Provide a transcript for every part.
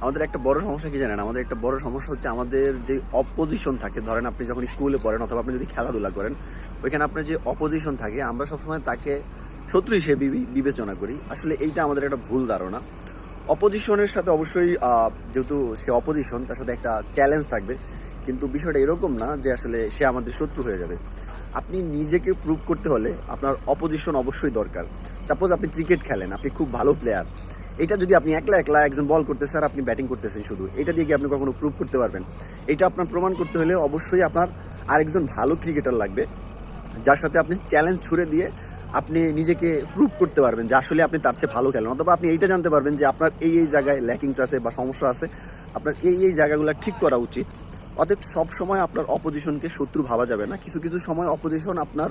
আমাদের একটা বড় সমস্যা কি জানেন? আমাদের একটা বড় সমস্যা হচ্ছে আমাদের যে অপোজিশন থাকে, ধরেন আপনি যখন স্কুলে পড়েন অথবা আপনি যদি খেলাধুলা করেন, ওইখানে আপনার যে অপোজিশন থাকে, আমরা সবসময় তাকে শত্রু হিসেবে বিবে- বিবেচনা করি। আসলে এইটা আমাদের একটা ভুল ধারণা। অপোজিশনের সাথে অবশ্যই যেহেতু সে অপোজিশন তার সাথে একটা চ্যালেঞ্জ থাকবে। কিন্তু বিষয়টা এরকম না যে আসলে সে আমাদের শত্রু হয়ে যাবে। আপনি নিজেকে প্রুভ করতে হলে আপনার অপোজিশন অবশ্যই দরকার। সাপোজ আপনি ক্রিকেট খেলেন, আপনি খুব ভালো প্লেয়ার এটা যদি আপনি একলা একলা একজন বল করতেছে আর আপনি ব্যাটিং করতেছেন শুধু, এটা দিয়ে কি আপনি কখনো প্রুভ করতে পারবেন? এটা আপনার প্রমাণ করতে হলে অবশ্যই আপনার আরেকজন ভালো ক্রিকেটার লাগবে, যার সাথে আপনি চ্যালেঞ্জ ছুড়ে দিয়ে আপনি নিজেকে প্রুভ করতে পারবেন যে আসলে আপনি তার চেয়ে ভালো খেলেন অথবা আপনি এইটা জানতে পারবেন যে আপনার এই এই জায়গায় ল্যাকিংস আছে বা সমস্যা আছে, আপনার এই এই জায়গাগুলো ঠিক করা উচিত। অতএব সব সময় আপনার অপোজিশনকে শত্রু ভাবা যাবে না। কিছু কিছু সময় অপোজিশন আপনার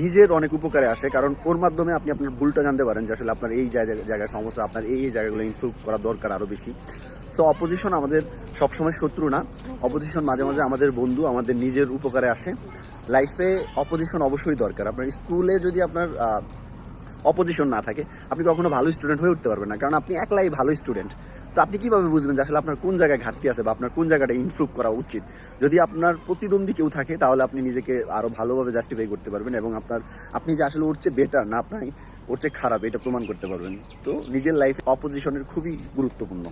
নিজের অনেক উপকারে আসে, কারণ ওর মাধ্যমে আপনি আপনার ভুলটা জানতে পারেন যে আসলে আপনার এই জায়গায় সমস্যা, আপনার এই এই জায়গাগুলো ইমপ্রুভ করা দরকার আরও বেশি। সো অপোজিশন আমাদের সবসময় শত্রু না। অপোজিশন মাঝে মাঝে আমাদের বন্ধু, আমাদের নিজের উপকারে আসে। লাইফে অপোজিশন অবশ্যই দরকার। আপনার স্কুলে যদি আপনার অপোজিশন না থাকে, আপনি কখনো ভালো স্টুডেন্ট হয়ে উঠতে পারবেন না। কারণ আপনি একলাই ভালো স্টুডেন্ট তো আপনি কীভাবে বুঝবেন যে আসলে আপনার কোন জায়গায় ঘাটতি আছে বা আপনার কোন জায়গাটা ইমপ্রুভ করা উচিত? যদি আপনার প্রতিদ্বন্দ্বী কেউ থাকে, তাহলে আপনি নিজেকে আরও ভালোভাবে জাস্টিফাই করতে পারবেন এবং আপনার, আপনি যে আসলে ওর চেয়ে বেটার না, আপনার ওর চেয়ে খারাপ, এটা প্রমাণ করতে পারবেন। তো নিজের লাইফে অপোজিশনের খুবই গুরুত্বপূর্ণ।